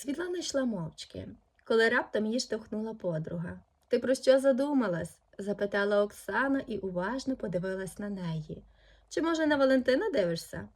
Світлана йшла мовчки, коли раптом її штовхнула подруга. Ти про що задумалась? запитала Оксана і уважно подивилась на неї. Чи, може, на Валентина дивишся?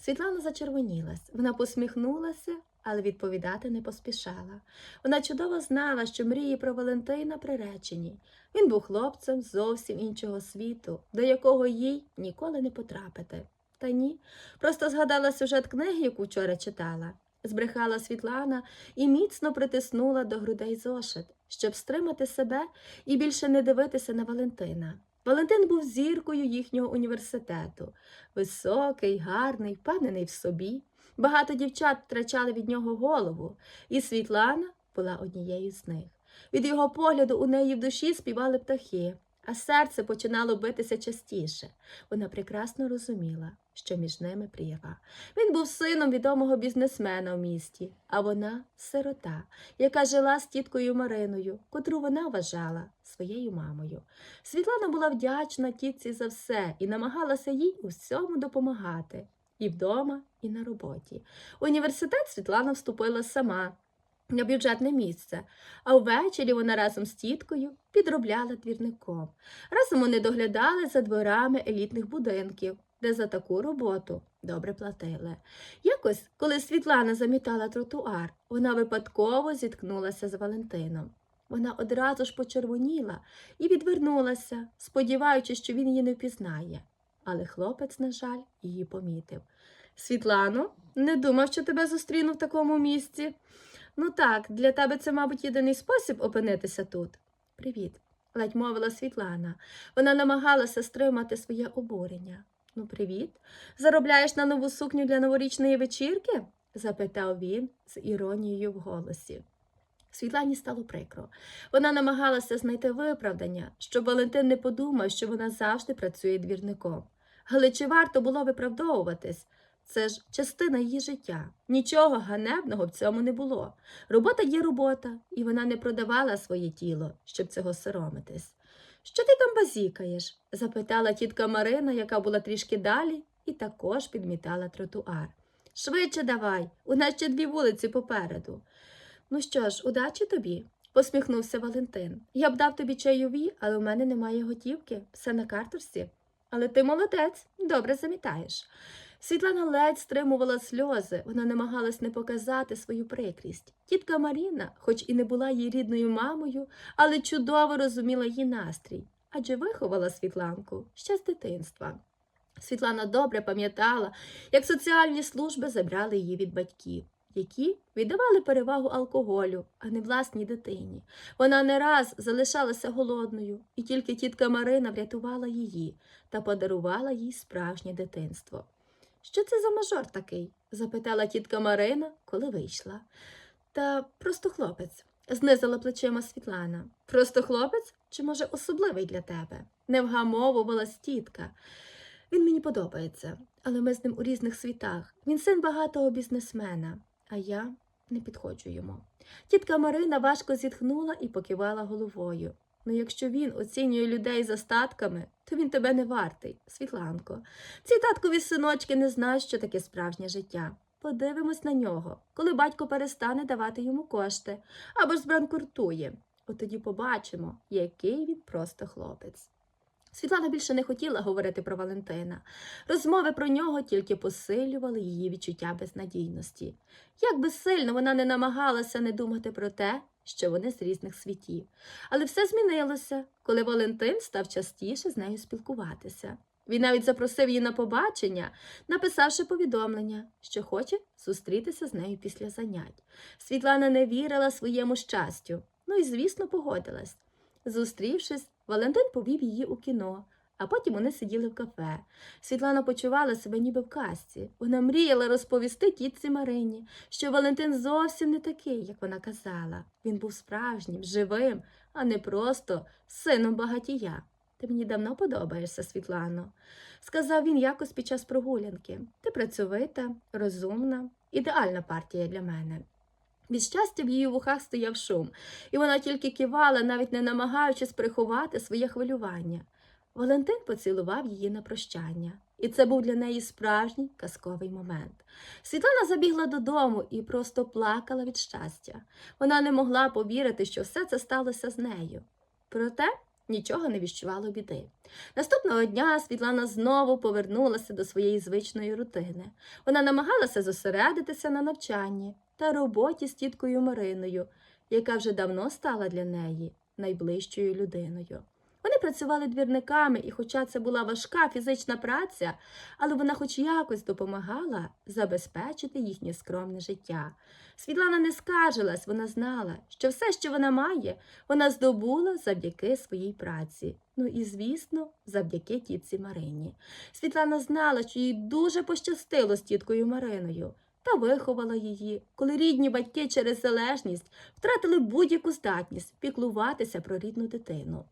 Світлана зачервонілась. Вона посміхнулася, але відповідати не поспішала. Вона чудово знала, що мрії про Валентина приречені. Він був хлопцем зовсім іншого світу, до якого їй ніколи не потрапити. Та ні, просто згадала сюжет книги, яку вчора читала. Збрехала Світлана і міцно притиснула до грудей зошит, щоб стримати себе і більше не дивитися на Валентина. Валентин був зіркою їхнього університету, високий, гарний, впевнений в собі. Багато дівчат втрачали від нього голову, і Світлана була однією з них. Від його погляду у неї в душі співали птахи, а серце починало битися частіше. Вона прекрасно розуміла, що між ними прірва. Він був сином відомого бізнесмена в місті, а вона сирота, яка жила з тіткою Мариною, котру вона вважала своєю мамою. Світлана була вдячна тітці за все і намагалася їй у всьому допомагати. І вдома, і на роботі. Університет Світлана вступила сама на бюджетне місце, а ввечері вона разом з тіткою підробляла двірником. Разом вони доглядали за дворами елітних будинків, де за таку роботу добре платили. Якось, коли Світлана замітала тротуар, вона випадково зіткнулася з Валентином. Вона одразу ж почервоніла і відвернулася, сподіваючись, що він її не впізнає. Але хлопець, на жаль, її помітив. Світлано, не думав, що тебе зустріну в такому місці. Ну так, для тебе це, мабуть, єдиний спосіб опинитися тут. Привіт, ледь мовила Світлана. Вона намагалася стримати своє обурення. Ну, привіт. Заробляєш на нову сукню для новорічної вечірки? запитав він з іронією в голосі. Світлані стало прикро. Вона намагалася знайти виправдання, щоб Валентин не подумав, що вона завжди працює двірником. Але чи варто було виправдовуватись? Це ж частина її життя. Нічого ганебного в цьому не було. Робота є робота, і вона не продавала своє тіло, щоб цього соромитись. Що ти там базікаєш? запитала тітка Марина, яка була трішки далі, і також підмітала тротуар. Швидше давай, у нас ще дві вулиці попереду. Ну що ж, удачі тобі, посміхнувся Валентин. Я б дав тобі чайові, але в мене немає готівки, все на карторсі. Але ти молодець, добре замітаєш. Світлана ледь стримувала сльози, вона намагалась не показати свою прикрість. Тітка Маріна, хоч і не була її рідною мамою, але чудово розуміла її настрій, адже виховала Світланку ще з дитинства. Світлана добре пам'ятала, як соціальні служби забрали її від батьків, які віддавали перевагу алкоголю, а не власній дитині. Вона не раз залишалася голодною, і тільки тітка Марина врятувала її та подарувала їй справжнє дитинство. Що це за мажор такий? запитала тітка Марина, коли вийшла. Та просто хлопець, знизила плечима Світлана. Просто хлопець чи, може, особливий для тебе? Не вгамовувалась тітка. Він мені подобається, але ми з ним у різних світах. Він син багатого бізнесмена, а я не підходжу йому. Тітка Марина важко зітхнула і покивала головою. Ну, якщо він оцінює людей за статками, то він тебе не вартий, Світланко. Ці таткові синочки не знають, що таке справжнє життя. Подивимось на нього, коли батько перестане давати йому кошти або ж збранкуртує. От тоді побачимо, який він просто хлопець. Світлана більше не хотіла говорити про Валентина. Розмови про нього тільки посилювали її відчуття безнадійності. Як би сильно вона не намагалася не думати про те, що вони з різних світів. Але все змінилося, коли Валентин став частіше з нею спілкуватися. Він навіть запросив її на побачення, написавши повідомлення, що хоче зустрітися з нею після занять. Світлана не вірила своєму щастю, ну і, звісно, погодилась. Зустрівшись, Валентин повів її у кіно, а потім вони сиділи в кафе. Світлана почувала себе ніби в казці. Вона мріяла розповісти тітці Марині, що Валентин зовсім не такий, як вона казала. Він був справжнім, живим, а не просто сином багатія. Ти мені давно подобаєшся, Світлано, сказав він якось під час прогулянки. Ти працьовита, розумна, ідеальна партія для мене. Від щастя в її вухах стояв шум, і вона тільки кивала, навіть не намагаючись приховати своє хвилювання. Валентин поцілував її на прощання. І це був для неї справжній казковий момент. Світлана забігла додому і просто плакала від щастя. Вона не могла повірити, що все це сталося з нею. Проте нічого не віщувало біди. Наступного дня Світлана знову повернулася до своєї звичної рутини. Вона намагалася зосередитися на навчанні та роботі з тіткою Мариною, яка вже давно стала для неї найближчою людиною. Вони працювали двірниками, і, хоча це була важка фізична праця, але вона хоч якось допомагала забезпечити їхнє скромне життя. Світлана не скаржилась, вона знала, що все, що вона має, вона здобула завдяки своїй праці. Ну і, звісно, завдяки тітці Марині. Світлана знала, що їй дуже пощастило з тіткою Мариною та виховала її, коли рідні батьки через залежність втратили будь-яку здатність піклуватися про рідну дитину.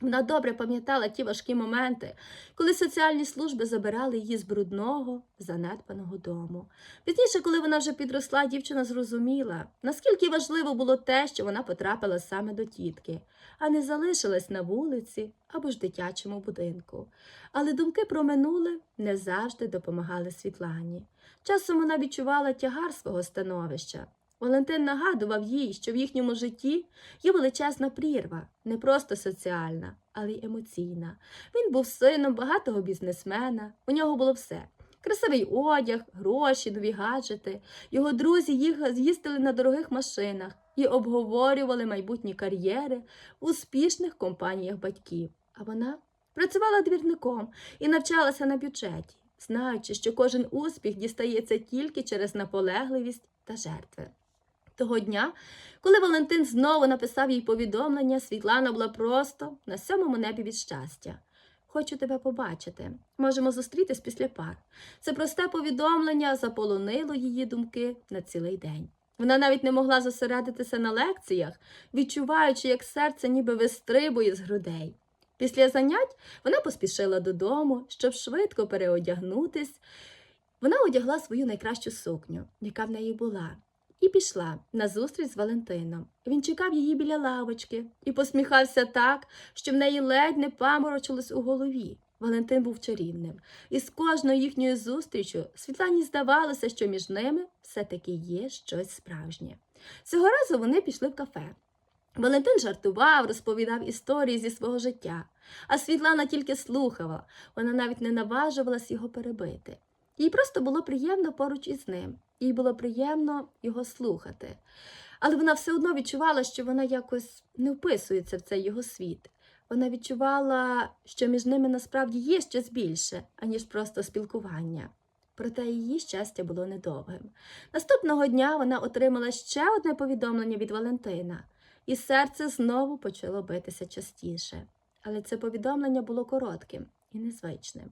Вона добре пам'ятала ті важкі моменти, коли соціальні служби забирали її з брудного, занедбаного дому. Пізніше, коли вона вже підросла, дівчина зрозуміла, наскільки важливо було те, що вона потрапила саме до тітки, а не залишилась на вулиці або ж дитячому будинку. Але думки про минуле не завжди допомагали Світлані. Часом вона відчувала тягар свого становища. Валентин нагадував їй, що в їхньому житті є величезна прірва, не просто соціальна, але й емоційна. Він був сином багатого бізнесмена, у нього було все. Красивий одяг, гроші, нові гаджети. Його друзі їх з'їздили на дорогих машинах і обговорювали майбутні кар'єри в успішних компаніях батьків. А вона працювала двірником і навчалася на бюджеті, знаючи, що кожен успіх дістається тільки через наполегливість та жертви. Того дня, коли Валентин знову написав їй повідомлення, Світлана була просто на сьомому небі від щастя. Хочу тебе побачити. Можемо зустрітись після пар. Це просте повідомлення заполонило її думки на цілий день. Вона навіть не могла зосередитися на лекціях, відчуваючи, як серце ніби вистрибує з грудей. Після занять вона поспішила додому, щоб швидко переодягнутись. Вона одягла свою найкращу сукню, яка в неї була, і пішла на зустріч з Валентином. Він чекав її біля лавочки і посміхався так, що в неї ледь не паморочилось у голові. Валентин був чарівним, і з кожною їхньою зустрічю Світлані здавалося, що між ними все-таки є щось справжнє. Цього разу вони пішли в кафе. Валентин жартував, розповідав історії зі свого життя, а Світлана тільки слухала, вона навіть не наважувалась його перебити. Їй просто було приємно поруч із ним, їй було приємно його слухати. Але вона все одно відчувала, що вона якось не вписується в цей його світ. Вона відчувала, що між ними насправді є щось більше, аніж просто спілкування. Проте її щастя було недовгим. Наступного дня вона отримала ще одне повідомлення від Валентина, і серце знову почало битися частіше. Але це повідомлення було коротким і незвичним.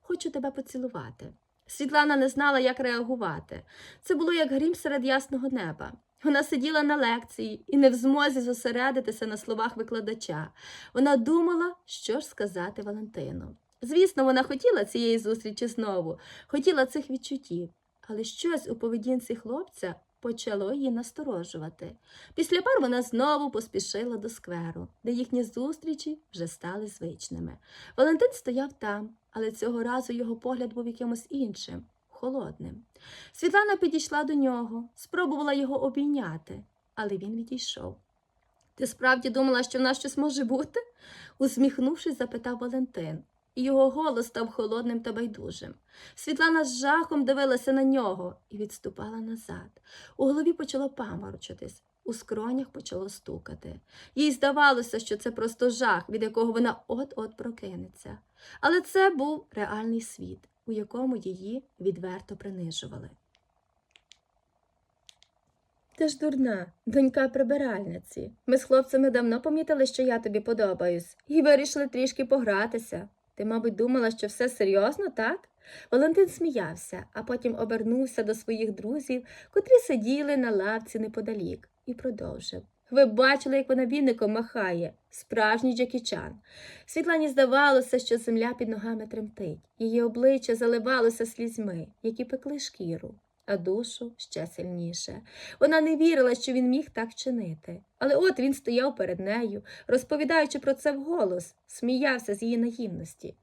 Хочу тебе поцілувати. Світлана не знала, як реагувати. Це було як грім серед ясного неба. Вона сиділа на лекції і не в змозі зосередитися на словах викладача. Вона думала, що ж сказати Валентину. Звісно, вона хотіла цієї зустрічі знову, хотіла цих відчуттів, але щось у поведінці хлопця почало її насторожувати. Після пар вона знову поспішила до скверу, де їхні зустрічі вже стали звичними. Валентин стояв там, але цього разу його погляд був якимось іншим, холодним. Світлана підійшла до нього, спробувала його обійняти, але він відійшов. Ти справді думала, що в нас щось може бути? усміхнувшись, запитав Валентин, його голос став холодним та байдужим. Світлана з жахом дивилася на нього і відступала назад. У голові почало паморочитись, у скронях почало стукати. Їй здавалося, що це просто жах, від якого вона от-от прокинеться. Але це був реальний світ, у якому її відверто принижували. Ти ж дурна, донька прибиральниці. Ми з хлопцями давно помітили, що я тобі подобаюсь, і вирішили трішки погратися. Ти, мабуть, думала, що все серйозно, так? Валентин сміявся, а потім обернувся до своїх друзів, котрі сиділи на лавці неподалік, і продовжив. Ви бачили, як вона віником махає, справжній Джекічан. Світлані здавалося, що земля під ногами тремтить. Її обличчя заливалося слізьми, які пекли шкіру, а душу ще сильніше. Вона не вірила, що він міг так чинити. Але от він стояв перед нею, розповідаючи про це вголос, сміявся з її наївності.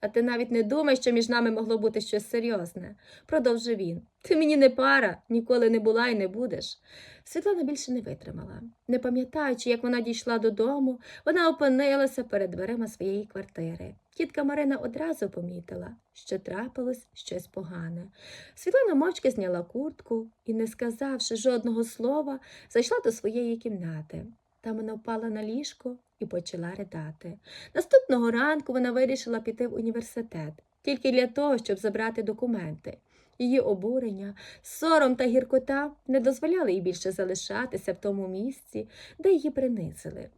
А ти навіть не думай, що між нами могло бути щось серйозне, продовжив він. Ти мені не пара, ніколи не була і не будеш. Світлана більше не витримала. Не пам'ятаючи, як вона дійшла додому, вона опинилася перед дверима своєї квартири. Тітка Марина одразу помітила, що трапилось щось погане. Світлана мовчки зняла куртку і, не сказавши жодного слова, зайшла до своєї кімнати. Там вона впала на ліжко і почала ридати. Наступного ранку вона вирішила піти в університет тільки для того, щоб забрати документи. Її обурення, сором та гіркота не дозволяли їй більше залишатися в тому місці, де її принизили.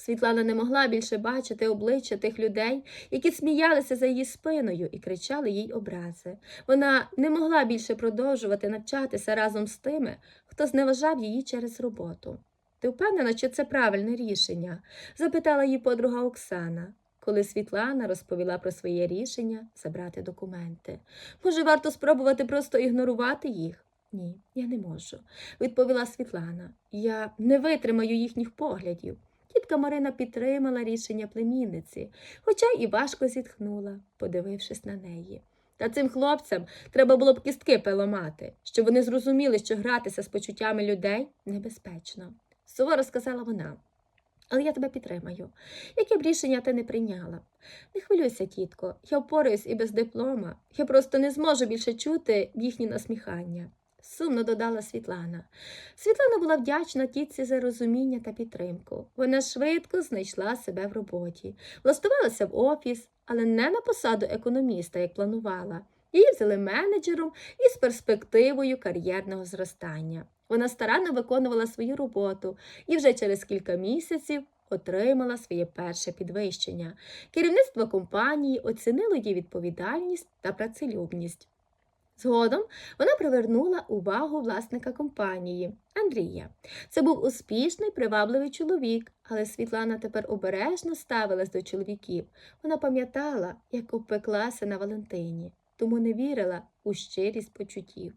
Світлана не могла більше бачити обличчя тих людей, які сміялися за її спиною і кричали їй образи. Вона не могла більше продовжувати навчатися разом з тими, хто зневажав її через роботу. Ти впевнена, що це правильне рішення? запитала її подруга Оксана, коли Світлана розповіла про своє рішення забрати документи. Може, варто спробувати просто ігнорувати їх? Ні, я не можу, відповіла Світлана. Я не витримаю їхніх поглядів. Тітка Марина підтримала рішення племінниці, хоча і важко зітхнула, подивившись на неї. Та цим хлопцям треба було б кістки пеламати, щоб вони зрозуміли, що гратися з почуттями людей небезпечно. Суворо сказала вона. Але я тебе підтримаю. Яке б рішення ти не прийняла? Не хвилюйся, тітко, я впораюсь і без диплома. Я просто не зможу більше чути їхні насміхання. Сумно додала Світлана. Світлана була вдячна тітці за розуміння та підтримку. Вона швидко знайшла себе в роботі, влаштувалася в офіс, але не на посаду економіста, як планувала. Її взяли менеджером із перспективою кар'єрного зростання. Вона старанно виконувала свою роботу і вже через кілька місяців отримала своє перше підвищення. Керівництво компанії оцінило її відповідальність та працелюбність. Згодом вона привернула увагу власника компанії Андрія. Це був успішний, привабливий чоловік, але Світлана тепер обережно ставилась до чоловіків. Вона пам'ятала, як обпеклася на Валентині, тому не вірила у щирість почуттів.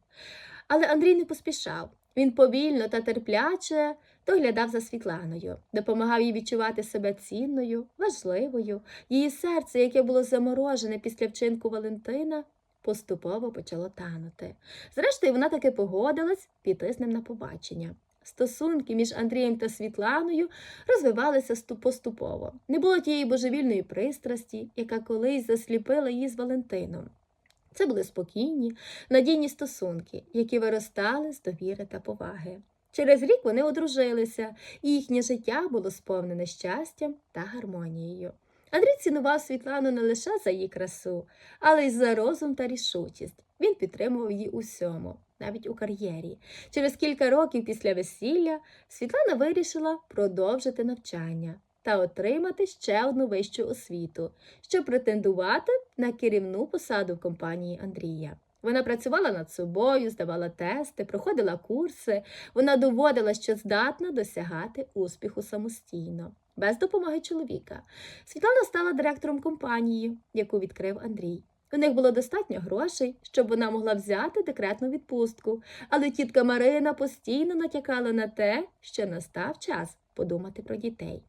Але Андрій не поспішав. Він повільно та терпляче доглядав за Світланою, допомагав їй відчувати себе цінною, важливою. Її серце, яке було заморожене після вчинку Валентина, поступово почало танути. Зрештою, вона таки погодилась піти з ним на побачення. Стосунки між Андрієм та Світланою розвивалися поступово. Не було тієї божевільної пристрасті, яка колись засліпила її з Валентином. Це були спокійні, надійні стосунки, які виростали з довіри та поваги. Через рік вони одружилися, і їхнє життя було сповнене щастям та гармонією. Андрій цінував Світлану не лише за її красу, але й за розум та рішучість. Він підтримував її усьому, навіть у кар'єрі. Через кілька років після весілля Світлана вирішила продовжити навчання та отримати ще одну вищу освіту, щоб претендувати на керівну посаду в компанії Андрія. Вона працювала над собою, здавала тести, проходила курси. Вона доводила, що здатна досягати успіху самостійно, без допомоги чоловіка. Світлана стала директором компанії, яку відкрив Андрій. У них було достатньо грошей, щоб вона могла взяти декретну відпустку, але тітка Марина постійно натякала на те, що настав час подумати про дітей.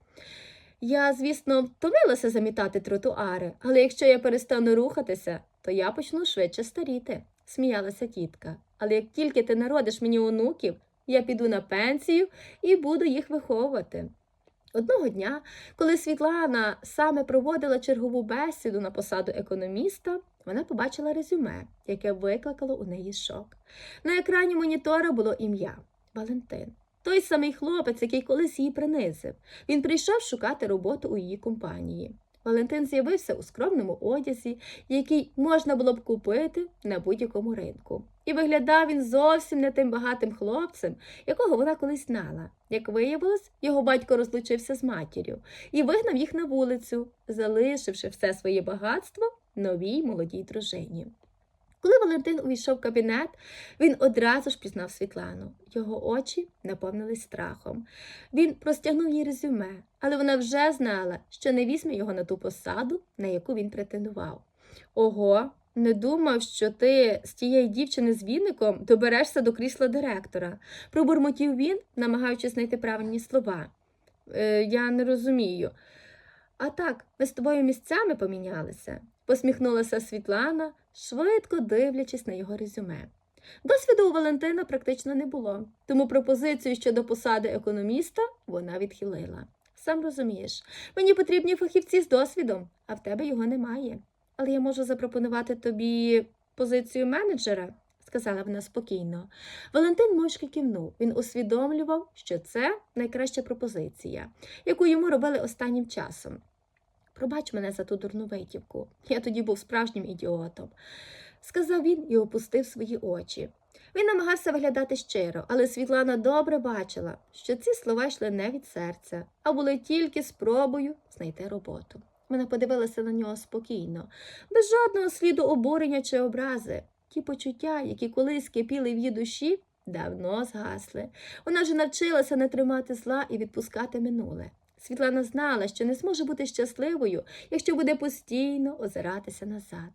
Я, звісно, втомилася замітати тротуари, але якщо я перестану рухатися, то я почну швидше старіти, сміялася тітка. Але як тільки ти народиш мені онуків, я піду на пенсію і буду їх виховувати. Одного дня, коли Світлана саме проводила чергову бесіду на посаду економіста, вона побачила резюме, яке викликало у неї шок. На екрані монітора було ім'я Валентин. Той самий хлопець, який колись її принизив. Він прийшов шукати роботу у її компанії. Валентин з'явився у скромному одязі, який можна було б купити на будь-якому ринку. І виглядав він зовсім не тим багатим хлопцем, якого вона колись знала. Як виявилось, його батько розлучився з матір'ю і вигнав їх на вулицю, залишивши все своє багатство новій молодій дружині. Коли Валентин увійшов в кабінет, він одразу ж пізнав Світлану. Його очі наповнились страхом. Він простягнув їй резюме, але вона вже знала, що не візьме його на ту посаду, на яку він претендував. Ого, не думав, що ти з тієї дівчини з віником доберешся до крісла директора. Пробурмотів він, намагаючись знайти правильні слова. Е, я не розумію. А так, ми з тобою місцями помінялися. Посміхнулася Світлана, швидко дивлячись на його резюме. Досвіду у Валентина практично не було, тому пропозицію щодо посади економіста вона відхилила. Сам розумієш, мені потрібні фахівці з досвідом, а в тебе його немає. Але я можу запропонувати тобі позицію менеджера, сказала вона спокійно. Валентин мовчки кивнув. Він усвідомлював, що це найкраща пропозиція, яку йому робили останнім часом. Пробач мене за ту дурну витівку. Я тоді був справжнім ідіотом, сказав він і опустив свої очі. Він намагався виглядати щиро, але Світлана добре бачила, що ці слова йшли не від серця, а були тільки спробою знайти роботу. Вона подивилася на нього спокійно, без жодного сліду обурення чи образи. Ті почуття, які колись кипіли в її душі, давно згасли. Вона вже навчилася не тримати зла і відпускати минуле. Світлана знала, що не зможе бути щасливою, якщо буде постійно озиратися назад.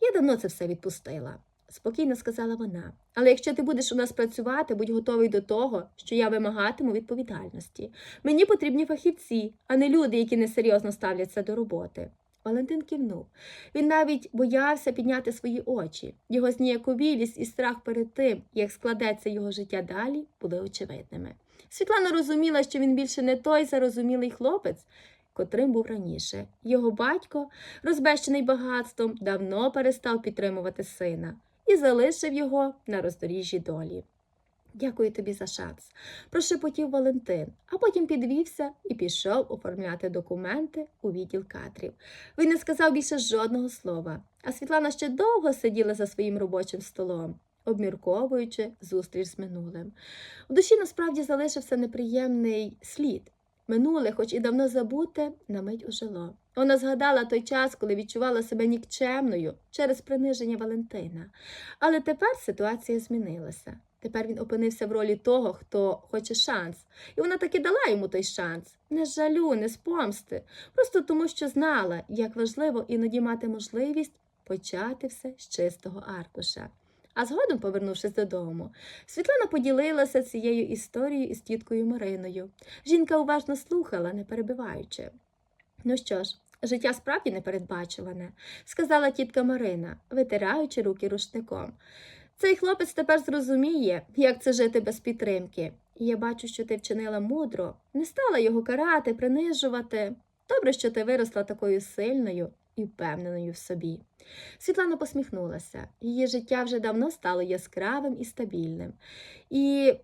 Я давно це все відпустила, спокійно сказала вона. Але якщо ти будеш у нас працювати, будь готовий до того, що я вимагатиму відповідальності. Мені потрібні фахівці, а не люди, які несерйозно ставляться до роботи. Валентин кивнув. Він навіть боявся підняти свої очі. Його зніяковілість і страх перед тим, як складеться його життя далі, були очевидними. Світлана розуміла, що він більше не той зарозумілий хлопець, котрим був раніше. Його батько, розбещений багатством, давно перестав підтримувати сина і залишив його на роздоріжжі долі. Дякую тобі за шанс, прошепотів Валентин, а потім підвівся і пішов оформляти документи у відділ кадрів. Він не сказав більше жодного слова, а Світлана ще довго сиділа за своїм робочим столом, обмірковуючи зустріч з минулим. У душі насправді залишився неприємний слід. Минуле, хоч і давно забуте, на мить ожило. Вона згадала той час, коли відчувала себе нікчемною через приниження Валентина. Але тепер ситуація змінилася. Тепер він опинився в ролі того, хто хоче шанс. І вона таки дала йому той шанс. Не з жалю, не з помсти. Просто тому, що знала, як важливо іноді мати можливість почати все з чистого аркуша. А згодом, повернувшись додому, Світлана поділилася цією історією із тіткою Мариною. Жінка уважно слухала, не перебиваючи. Ну що ж, життя справді непередбачуване, сказала тітка Марина, витираючи руки рушником. Цей хлопець тепер зрозуміє, як це жити без підтримки. Я бачу, що ти вчинила мудро, не стала його карати, принижувати. Добре, що ти виросла такою сильною і впевненою в собі. Світлана посміхнулася. Її життя вже давно стало яскравим і стабільним. І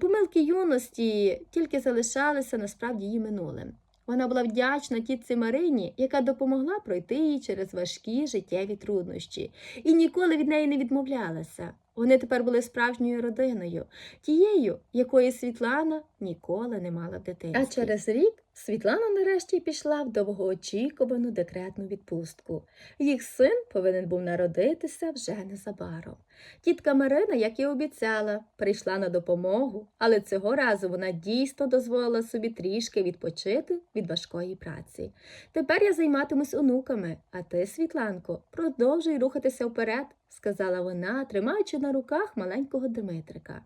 помилки юності тільки залишалися насправді її минулим. Вона була вдячна тітці Марині, яка допомогла пройти їй через важкі життєві труднощі, і ніколи від неї не відмовлялася. Вони тепер були справжньою родиною, тією, якої Світлана ніколи не мала в. А через рік Світлана нарешті пішла в довгоочікувану декретну відпустку. Їх син повинен був народитися вже незабаром. Тітка Марина, як і обіцяла, прийшла на допомогу, але цього разу вона дійсно дозволила собі трішки відпочити від важкої праці. Тепер я займатимусь онуками, а ти, Світланко, продовжуй рухатися вперед, сказала вона, тримаючи на руках маленького Дмитрика.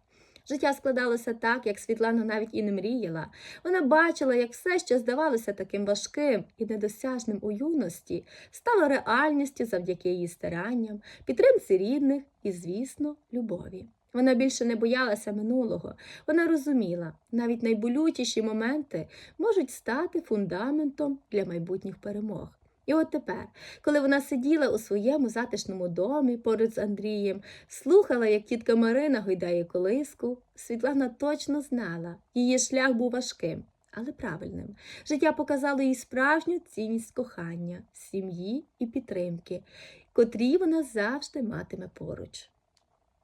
Життя складалося так, як Світлана навіть і не мріяла. Вона бачила, як все, що здавалося таким важким і недосяжним у юності, стало реальністю завдяки її старанням, підтримці рідних і, звісно, любові. Вона більше не боялася минулого. Вона розуміла, навіть найболючіші моменти можуть стати фундаментом для майбутніх перемог. І от тепер, коли вона сиділа у своєму затишному домі поруч з Андрієм, слухала, як тітка Марина гойдає колиску, Світлана точно знала, її шлях був важким, але правильним. Життя показало їй справжню цінність кохання, сім'ї і підтримки, котрі вона завжди матиме поруч.